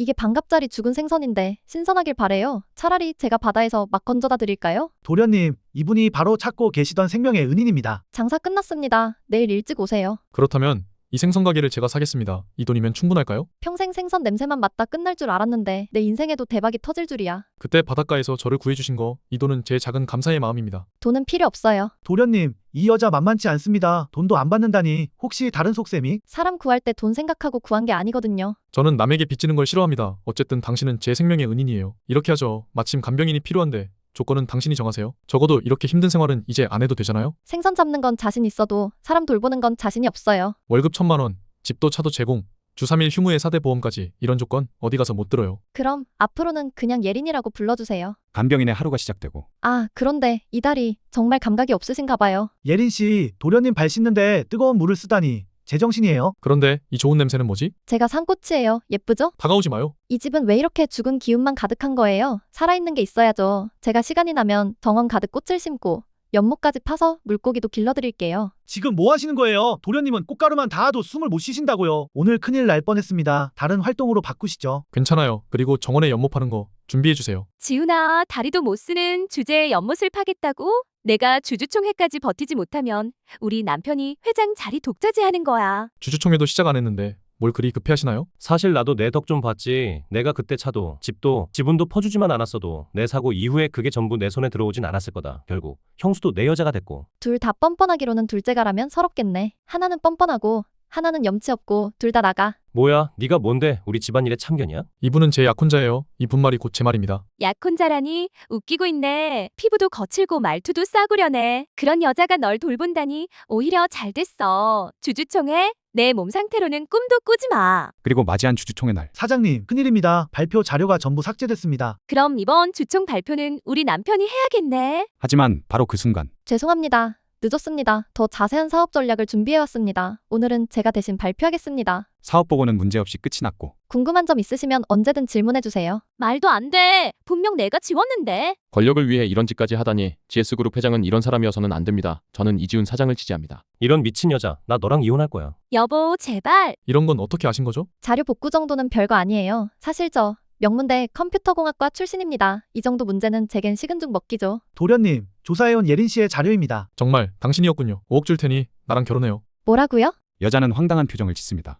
이게 반갑자리 죽은 생선인데 신선하길 바래요. 차라리 제가 바다에서 막 건져다 드릴까요? 도련님, 이분이 바로 찾고 계시던 생명의 은인입니다. 장사 끝났습니다. 내일 일찍 오세요. 그렇다면 이 생선 가게를 제가 사겠습니다. 이 돈이면 충분할까요? 평생 생선 냄새만 맡다 끝날 줄 알았는데 내 인생에도 대박이 터질 줄이야. 그때 바닷가에서 저를 구해주신 거, 이 돈은 제 작은 감사의 마음입니다. 돈은 필요 없어요. 도련님, 이 여자 만만치 않습니다. 돈도 안 받는다니 혹시 다른 속셈이? 사람 구할 때 돈 생각하고 구한 게 아니거든요. 저는 남에게 빚지는 걸 싫어합니다. 어쨌든 당신은 제 생명의 은인이에요. 이렇게 하죠. 마침 간병인이 필요한데 조건은 당신이 정하세요. 적어도 이렇게 힘든 생활은 이제 안 해도 되잖아요. 생선 잡는 건 자신 있어도 사람 돌보는 건 자신이 없어요. 월급 천만 원, 집도 차도 제공, 주 3일 휴무에 4대 보험까지 이런 조건 어디 가서 못 들어요. 그럼 앞으로는 그냥 예린이라고 불러주세요. 간병인의 하루가 시작되고 아, 그런데 이달이 정말 감각이 없으신가 봐요. 예린 씨, 도련님 발 씻는데 뜨거운 물을 쓰다니 제정신이에요. 그런데 이 좋은 냄새는 뭐지? 제가 산 꽃이에요. 예쁘죠? 다가오지 마요. 이 집은 왜 이렇게 죽은 기운만 가득한 거예요? 살아있는 게 있어야죠. 제가 시간이 나면 정원 가득 꽃을 심고 연못까지 파서 물고기도 길러드릴게요. 지금 뭐 하시는 거예요? 도련님은 꽃가루만 닿아도 숨을 못 쉬신다고요. 오늘 큰일 날 뻔했습니다. 다른 활동으로 바꾸시죠. 괜찮아요. 그리고 정원에 연못 파는 거 준비해 주세요. 지훈아, 다리도 못 쓰는 주제에 연못을 파겠다고? 내가 주주총회까지 버티지 못하면 우리 남편이 회장 자리 독차지하는 거야. 주주총회도 시작 안 했는데 뭘 그리 급해하시나요? 사실 나도 내 덕 좀 봤지. 내가 그때 차도, 집도, 지분도 퍼주지만 않았어도 내 사고 이후에 그게 전부 내 손에 들어오진 않았을 거다. 결국 형수도 내 여자가 됐고. 둘 다 뻔뻔하기로는 둘째가라면 서럽겠네. 하나는 뻔뻔하고 하나는 염치 없고 둘 다 나가. 뭐야, 네가 뭔데 우리 집안일에 참견이야? 이분은 제 약혼자예요. 이 분 말이 곧 제 말입니다. 약혼자라니 웃기고 있네. 피부도 거칠고 말투도 싸구려네. 그런 여자가 널 돌본다니 오히려 잘 됐어. 주주총회 내 몸 상태로는 꿈도 꾸지 마. 그리고 맞이한 주주총회 날 사장님, 큰일입니다. 발표 자료가 전부 삭제됐습니다. 그럼 이번 주총 발표는 우리 남편이 해야겠네. 하지만 바로 그 순간 죄송합니다. 늦었습니다. 더 자세한 사업 전략을 준비해왔습니다. 오늘은 제가 대신 발표하겠습니다. 사업 보고는 문제없이 끝이 났고 궁금한 점 있으시면 언제든 질문해주세요. 말도 안 돼. 분명 내가 지웠는데. 권력을 위해 이런 짓까지 하다니 GS그룹 회장은 이런 사람이어서는 안 됩니다. 저는 이지훈 사장을 지지합니다. 이런 미친 여자, 나 너랑 이혼할 거야. 여보, 제발. 이런 건 어떻게 아신 거죠? 자료 복구 정도는 별거 아니에요. 사실 저 명문대 컴퓨터공학과 출신입니다. 이 정도 문제는 제겐 식은 죽 먹기죠. 도련님, 조사해온 예린 씨의 자료입니다. 정말 당신이었군요. 5억 줄 테니 나랑 결혼해요. 뭐라고요? 여자는 황당한 표정을 짓습니다.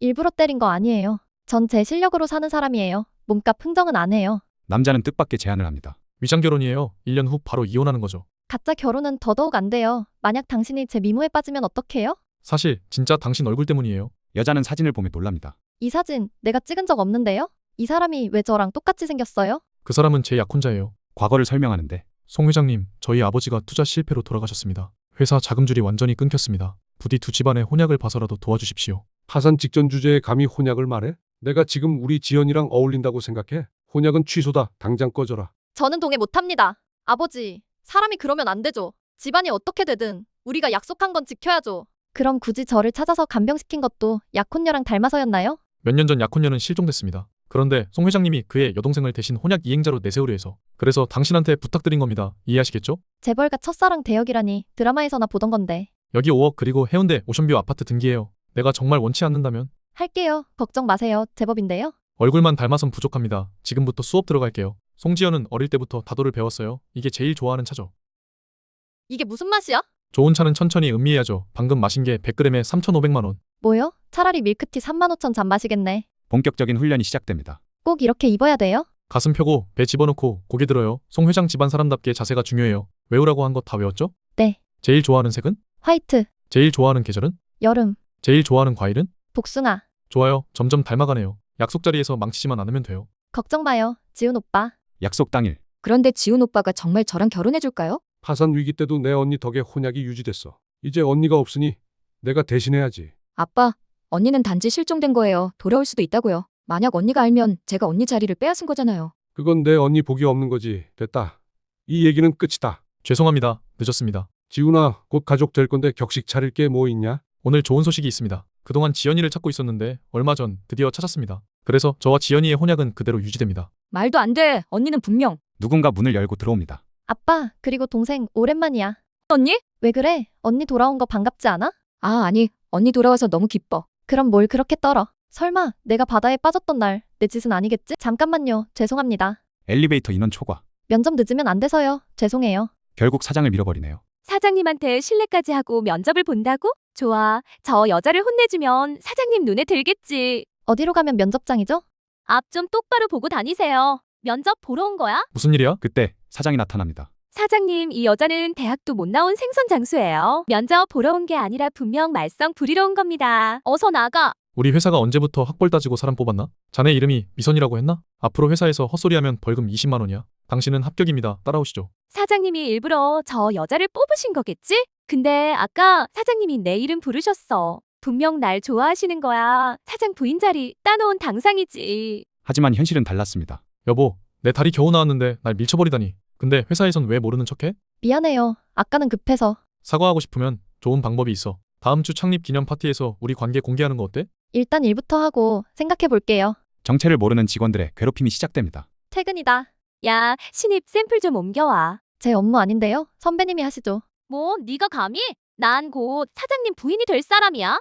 일부러 때린 거 아니에요. 전 제 실력으로 사는 사람이에요. 몸값 흥정은 안 해요. 남자는 뜻밖의 제안을 합니다. 위장 결혼이에요. 1년 후 바로 이혼하는 거죠. 가짜 결혼은 더더욱 안 돼요. 만약 당신이 제 미모에 빠지면 어떡해요? 사실 진짜 당신 얼굴 때문이에요. 여자는 사진을 보며 놀랍니다. 이 사진 내가 찍은 적 없는데요? 이 사람이 왜 저랑 똑같이 생겼어요? 그 사람은 제 약혼자예요. 과거를 설명하는데 송 회장님, 저희 아버지가 투자 실패로 돌아가셨습니다. 회사 자금줄이 완전히 끊겼습니다. 부디 두 집안의 혼약을 봐서라도 도와주십시오. 파산 직전 주제에 감히 혼약을 말해? 내가 지금 우리 지연이랑 어울린다고 생각해? 혼약은 취소다. 당장 꺼져라. 저는 동의 못합니다. 아버지, 사람이 그러면 안 되죠. 집안이 어떻게 되든 우리가 약속한 건 지켜야죠. 그럼 굳이 저를 찾아서 간병시킨 것도 약혼녀랑 닮아서였나요? 몇 년 전 약혼녀는 실종됐습니다. 그런데 송 회장님이 그의 여동생을 대신 혼약 이행자로 내세우려 해서 그래서 당신한테 부탁드린 겁니다. 이해하시겠죠? 재벌가 첫사랑 대역이라니 드라마에서나 보던 건데. 여기 5억 그리고 해운대 오션뷰 아파트 등기해요. 내가 정말 원치 않는다면 할게요. 걱정 마세요. 제법인데요. 얼굴만 닮아선 부족합니다. 지금부터 수업 들어갈게요. 송지연은 어릴 때부터 다도를 배웠어요. 이게 제일 좋아하는 차죠. 이게 무슨 맛이야? 좋은 차는 천천히 음미해야죠. 방금 마신 게 100g에 3,500만 원. 뭐요? 차라리 밀크티 35,000 잔 마시겠네. 본격적인 훈련이 시작됩니다. 꼭 이렇게 입어야 돼요? 가슴 펴고 배 집어넣고 고개 들어요. 송 회장 집안 사람답게 자세가 중요해요. 외우라고 한 것 다 외웠죠? 네. 제일 좋아하는 색은? 화이트, 제일 좋아하는 계절은? 여름, 제일 좋아하는 과일은? 복숭아. 좋아요. 점점 닮아가네요. 약속 자리에서 망치지만 않으면 돼요. 걱정 마요. 지훈 오빠. 약속 당일 그런데 지훈 오빠가 정말 저랑 결혼해줄까요? 파산 위기 때도 내 언니 덕에 혼약이 유지됐어. 이제 언니가 없으니 내가 대신해야지. 아빠, 언니는 단지 실종된 거예요. 돌아올 수도 있다고요. 만약 언니가 알면 제가 언니 자리를 빼앗은 거잖아요. 그건 내 언니 복이 없는 거지. 됐다. 이 얘기는 끝이다. 죄송합니다. 늦었습니다. 지훈아, 곧 가족 될 건데 격식 차릴 게 뭐 있냐? 오늘 좋은 소식이 있습니다. 그동안 지연이를 찾고 있었는데 얼마 전 드디어 찾았습니다. 그래서 저와 지연이의 혼약은 그대로 유지됩니다. 말도 안 돼. 언니는 분명. 누군가 문을 열고 들어옵니다. 아빠, 그리고 동생 오랜만이야. 언니? 왜 그래? 언니 돌아온 거 반갑지 않아? 아, 아니. 언니 돌아와서 너무 기뻐. 그럼 뭘 그렇게 떨어? 설마 내가 바다에 빠졌던 날 내 짓은 아니겠지? 잠깐만요. 죄송합니다. 엘리베이터 인원 초과. 면접 늦으면 안 돼서요. 죄송해요. 결국 사장을 밀어버리네요. 사장님한테 신뢰까지 하고 면접을 본다고? 좋아. 저 여자를 혼내주면 사장님 눈에 들겠지. 어디로 가면 면접장이죠? 앞 좀 똑바로 보고 다니세요. 면접 보러 온 거야? 무슨 일이야? 그때 사장이 나타납니다. 사장님, 이 여자는 대학도 못 나온 생선 장수예요. 면접 보러 온 게 아니라 분명 말썽 부리러 온 겁니다. 어서 나가. 우리 회사가 언제부터 학벌 따지고 사람 뽑았나? 자네 이름이 미선이라고 했나? 앞으로 회사에서 헛소리하면 벌금 20만 원이야. 당신은 합격입니다. 따라오시죠. 사장님이 일부러 저 여자를 뽑으신 거겠지? 근데 아까 사장님이 내 이름 부르셨어. 분명 날 좋아하시는 거야. 사장 부인 자리 따놓은 당상이지. 하지만 현실은 달랐습니다. 여보, 내 다리 겨우 나왔는데 날 밀쳐버리다니. 근데 회사에선 왜 모르는 척해? 미안해요. 아까는 급해서. 사과하고 싶으면 좋은 방법이 있어. 다음 주 창립 기념 파티에서 우리 관계 공개하는 거 어때? 일단 일부터 하고 생각해 볼게요. 정체를 모르는 직원들의 괴롭힘이 시작됩니다. 퇴근이다. 야, 신입 샘플 좀 옮겨와. 제 업무 아닌데요? 선배님이 하시죠. 뭐, 네가 감히? 난 곧 사장님 부인이 될 사람이야.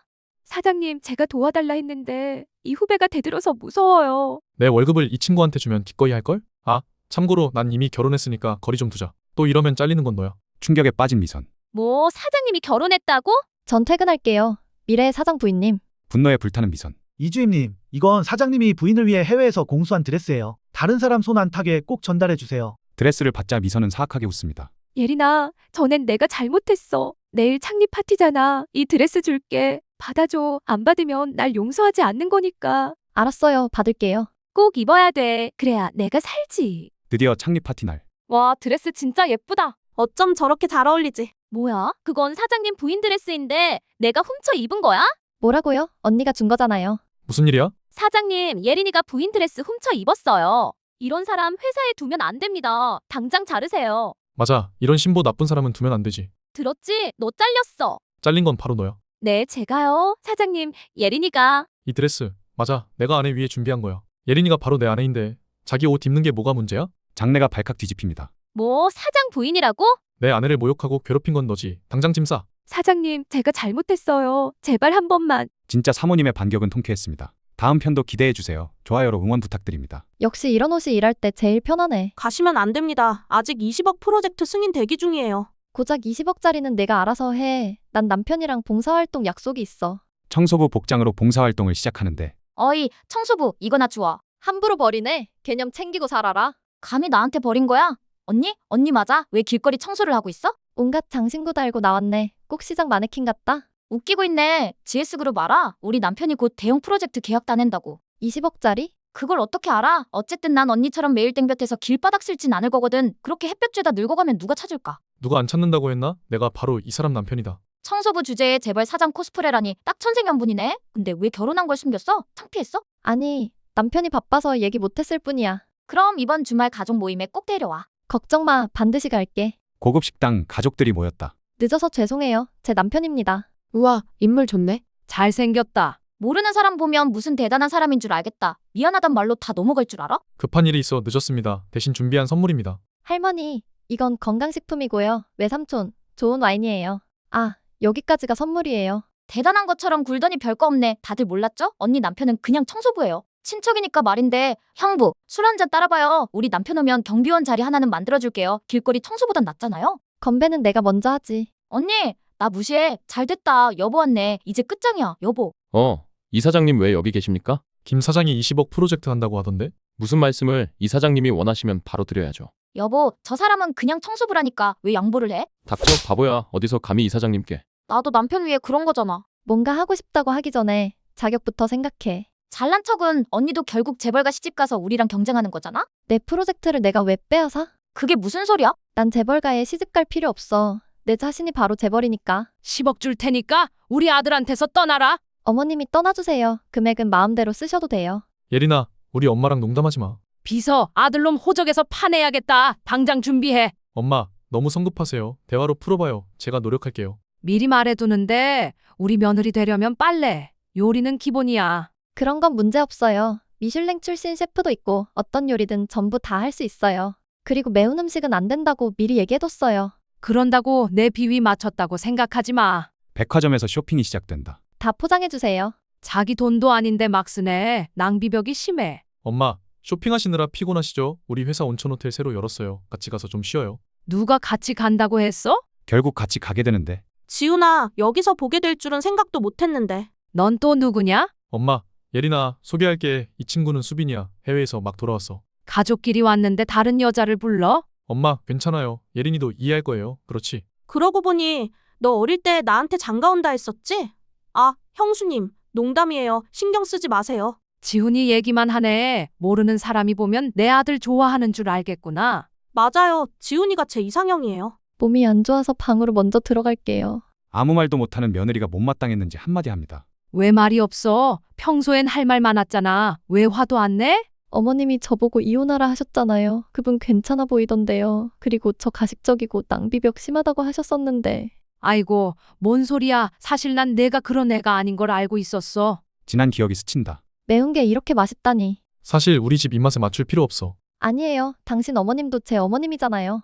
사장님, 제가 도와달라 했는데 이 후배가 대들어서 무서워요. 내 월급을 이 친구한테 주면 기꺼이 할걸? 아, 참고로 난 이미 결혼했으니까 거리 좀 두자. 또 이러면 잘리는 건 너야. 충격에 빠진 미선. 뭐, 사장님이 결혼했다고? 전 퇴근할게요. 미래의 사장 부인님. 분노에 불타는 미선. 이주임님, 이건 사장님이 부인을 위해 해외에서 공수한 드레스예요. 다른 사람 손 안 타게 꼭 전달해 주세요. 드레스를 받자 미선은 사악하게 웃습니다. 예린아, 전엔 내가 잘못했어. 내일 창립 파티잖아. 이 드레스 줄게. 받아줘. 안 받으면 날 용서하지 않는 거니까. 알았어요. 받을게요. 꼭 입어야 돼. 그래야 내가 살지. 드디어 창립 파티 날. 와, 드레스 진짜 예쁘다. 어쩜 저렇게 잘 어울리지? 뭐야? 그건 사장님 부인 드레스인데 내가 훔쳐 입은 거야? 뭐라고요? 언니가 준 거잖아요. 무슨 일이야? 사장님, 예린이가 부인 드레스 훔쳐 입었어요. 이런 사람 회사에 두면 안 됩니다. 당장 자르세요. 맞아. 이런 신보 나쁜 사람은 두면 안 되지. 들었지? 너 잘렸어. 잘린 건 바로 너야. 네, 제가요. 사장님, 예린이가 이 드레스. 맞아. 내가 아내 위해 준비한 거야. 예린이가 바로 내 아내인데 자기 옷 입는 게 뭐가 문제야? 장내가 발칵 뒤집힙니다. 뭐 사장 부인이라고? 내 아내를 모욕하고 괴롭힌 건 너지. 당장 짐 싸. 사장님, 제가 잘못했어요. 제발 한 번만. 진짜 사모님의 반격은 통쾌했습니다. 다음 편도 기대해 주세요. 좋아요로 응원 부탁드립니다. 역시 이런 옷이 일할 때 제일 편하네. 가시면 안 됩니다. 아직 20억 프로젝트 승인 대기 중이에요. 고작 20억짜리는 내가 알아서 해. 난 남편이랑 봉사활동 약속이 있어. 청소부 복장으로 봉사활동을 시작하는데 어이, 청소부, 이거나 주워. 함부로 버리네. 개념 챙기고 살아라. 감히 나한테 버린 거야? 언니? 언니 맞아? 왜 길거리 청소를 하고 있어? 온갖 장신구 달고 나왔네. 꼭 시장 마네킹 같다. 웃기고 있네. GS그룹 알아? 우리 남편이 곧 대형 프로젝트 계약 따낸다고. 20억짜리? 그걸 어떻게 알아? 어쨌든 난 언니처럼 매일 땡볕에서 길바닥 쓸진 않을 거거든. 그렇게 햇볕 쬐다 늙어가면 누가 찾을까? 누가 안 찾는다고 했나? 내가 바로 이 사람 남편이다. 청소부 주제에 재벌 사장 코스프레라니 딱 천생연분이네. 근데 왜 결혼한 걸 숨겼어? 창피했어? 아니, 남편이 바빠서 얘기 못했을 뿐이야. 그럼 이번 주말 가족 모임에 꼭 데려와. 걱정 마. 반드시 갈게. 고급 식당 가족들이 모였다. 늦어서 죄송해요. 제 남편입니다. 우와, 인물 좋네. 잘생겼다. 모르는 사람 보면 무슨 대단한 사람인 줄 알겠다. 미안하단 말로 다 넘어갈 줄 알아? 급한 일이 있어 늦었습니다. 대신 준비한 선물입니다. 할머니, 이건 건강식품이고요. 외삼촌, 좋은 와인이에요. 아, 여기까지가 선물이에요. 대단한 것처럼 굴더니 별거 없네. 다들 몰랐죠? 언니 남편은 그냥 청소부예요. 친척이니까 말인데 형부 술 한 잔 따라봐요. 우리 남편 오면 경비원 자리 하나는 만들어줄게요. 길거리 청소보단 낫잖아요. 건배는 내가 먼저 하지. 언니 나 무시해. 잘됐다. 여보 왔네. 이제 끝장이야. 여보. 어, 이 사장님 왜 여기 계십니까? 김 사장이 20억 프로젝트 한다고 하던데? 무슨 말씀을 이 사장님이 원하시면 바로 드려야죠. 여보 저 사람은 그냥 청소부라니까 왜 양보를 해? 닥쳐 바보야. 어디서 감히 이 사장님께. 나도 남편 위해 그런 거잖아. 뭔가 하고 싶다고 하기 전에 자격부터 생각해. 잘난 척은 언니도 결국 재벌가 시집 가서 우리랑 경쟁하는 거잖아? 내 프로젝트를 내가 왜 빼앗아? 그게 무슨 소리야? 난 재벌가에 시집 갈 필요 없어. 내 자신이 바로 재벌이니까. 10억 줄 테니까 우리 아들한테서 떠나라. 어머님이 떠나주세요. 금액은 마음대로 쓰셔도 돼요. 예린아, 우리 엄마랑 농담하지 마. 비서, 아들놈 호적에서 파내야겠다. 당장 준비해. 엄마, 너무 성급하세요. 대화로 풀어봐요. 제가 노력할게요. 미리 말해두는데 우리 며느리 되려면 빨래, 요리는 기본이야. 그런 건 문제 없어요. 미슐랭 출신 셰프도 있고 어떤 요리든 전부 다 할 수 있어요. 그리고 매운 음식은 안 된다고 미리 얘기해뒀어요. 그런다고 내 비위 맞췄다고 생각하지 마. 백화점에서 쇼핑이 시작된다. 다 포장해주세요. 자기 돈도 아닌데 막 쓰네. 낭비벽이 심해. 엄마, 쇼핑하시느라 피곤하시죠? 우리 회사 온천 호텔 새로 열었어요. 같이 가서 좀 쉬어요. 누가 같이 간다고 했어? 결국 같이 가게 되는데 지훈아, 여기서 보게 될 줄은 생각도 못 했는데. 넌 또 누구냐? 엄마, 예린아, 소개할게. 이 친구는 수빈이야. 해외에서 막 돌아왔어. 가족끼리 왔는데 다른 여자를 불러? 엄마, 괜찮아요. 예린이도 이해할 거예요. 그렇지. 그러고 보니 너 어릴 때 나한테 장가 온다 했었지? 아, 형수님, 농담이에요. 신경 쓰지 마세요. 지훈이 얘기만 하네. 모르는 사람이 보면 내 아들 좋아하는 줄 알겠구나. 맞아요. 지훈이가 제 이상형이에요. 몸이 안 좋아서 방으로 먼저 들어갈게요. 아무 말도 못하는 며느리가 못마땅했는지 한마디 합니다. 왜 말이 없어? 평소엔 할 말 많았잖아. 왜 화도 안 내? 어머님이 저보고 이혼하라 하셨잖아요. 그분 괜찮아 보이던데요. 그리고 저 가식적이고 낭비벽 심하다고 하셨었는데. 아이고, 뭔 소리야. 사실 난 내가 그런 애가 아닌 걸 알고 있었어. 지난 기억이 스친다. 매운 게 이렇게 맛있다니. 사실 우리 집 입맛에 맞출 필요 없어. 아니에요. 당신 어머님도 제 어머님이잖아요.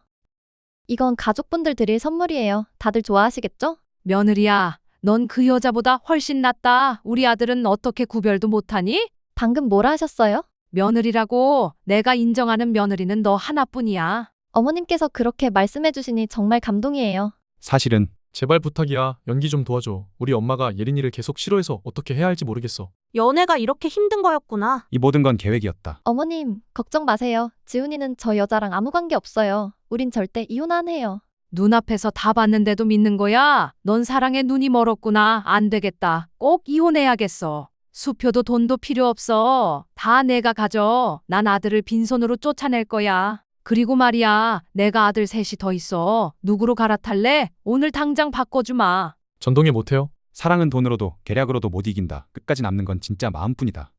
이건 가족분들 드릴 선물이에요. 다들 좋아하시겠죠? 며느리야, 넌 그 여자보다 훨씬 낫다. 우리 아들은 어떻게 구별도 못하니? 방금 뭐라 하셨어요? 며느리라고 내가 인정하는 며느리는 너 하나뿐이야. 어머님께서 그렇게 말씀해 주시니 정말 감동이에요. 사실은 제발 부탁이야. 연기 좀 도와줘. 우리 엄마가 예린이를 계속 싫어해서 어떻게 해야 할지 모르겠어. 연애가 이렇게 힘든 거였구나. 이 모든 건 계획이었다. 어머님, 걱정 마세요. 지훈이는 저 여자랑 아무 관계 없어요. 우린 절대 이혼 안 해요. 눈앞에서 다 봤는데도 믿는 거야? 넌 사랑에 눈이 멀었구나. 안 되겠다. 꼭 이혼해야겠어. 수표도 돈도 필요 없어. 다 내가 가져. 난 아들을 빈손으로 쫓아낼 거야. 그리고 말이야, 내가 아들 셋이 더 있어. 누구로 갈아탈래? 오늘 당장 바꿔주마. 전동에 못해요? 사랑은 돈으로도 계략으로도 못 이긴다. 끝까지 남는 건 진짜 마음뿐이다.